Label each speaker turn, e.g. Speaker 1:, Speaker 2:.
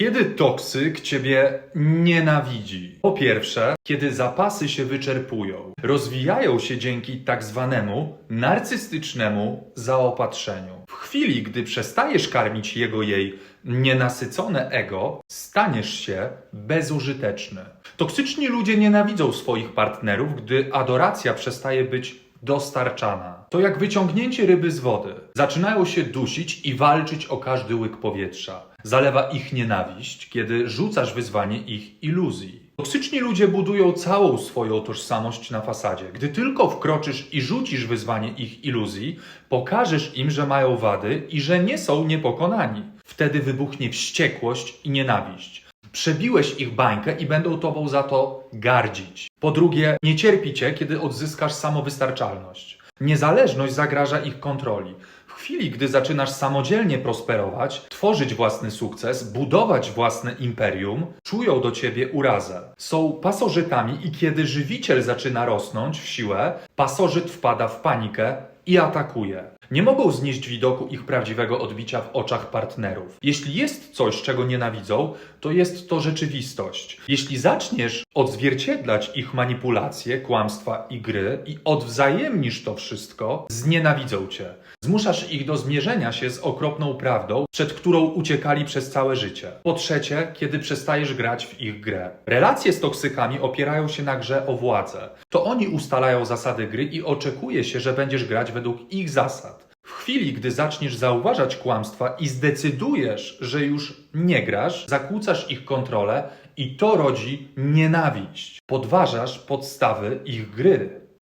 Speaker 1: Kiedy toksyk ciebie nienawidzi? Po pierwsze, kiedy zapasy się wyczerpują, rozwijają się dzięki tak zwanemu narcystycznemu zaopatrzeniu. W chwili, gdy przestajesz karmić jego jej nienasycone ego, staniesz się bezużyteczny. Toksyczni ludzie nienawidzą swoich partnerów, gdy adoracja przestaje być dostarczana. To jak wyciągnięcie ryby z wody. Zaczynają się dusić i walczyć o każdy łyk powietrza. Zalewa ich nienawiść, kiedy rzucasz wyzwanie ich iluzji. Toksyczni ludzie budują całą swoją tożsamość na fasadzie. Gdy tylko wkroczysz i rzucisz wyzwanie ich iluzji, pokażesz im, że mają wady i że nie są niepokonani. Wtedy wybuchnie wściekłość i nienawiść. Przebiłeś ich bańkę i będą tobą za to gardzić. Po drugie, nie cierpi cię, kiedy odzyskasz samowystarczalność. Niezależność zagraża ich kontroli. Chwili, gdy zaczynasz samodzielnie prosperować, tworzyć własny sukces, budować własne imperium, czują do ciebie urazę. Są pasożytami i kiedy żywiciel zaczyna rosnąć w siłę, pasożyt wpada w panikę i atakuje. Nie mogą znieść widoku ich prawdziwego odbicia w oczach partnerów. Jeśli jest coś, czego nienawidzą, to jest to rzeczywistość. Jeśli zaczniesz odzwierciedlać ich manipulacje, kłamstwa i gry i odwzajemnisz to wszystko, znienawidzą cię. Zmuszasz ich do zmierzenia się z okropną prawdą, przed którą uciekali przez całe życie. Po trzecie, kiedy przestajesz grać w ich grę. Relacje z toksykami opierają się na grze o władzę. To oni ustalają zasady gry i oczekuje się, że będziesz grać według ich zasad. W chwili, gdy zaczniesz zauważać kłamstwa i zdecydujesz, że już nie grasz, zakłócasz ich kontrolę i to rodzi nienawiść. Podważasz podstawy ich gry.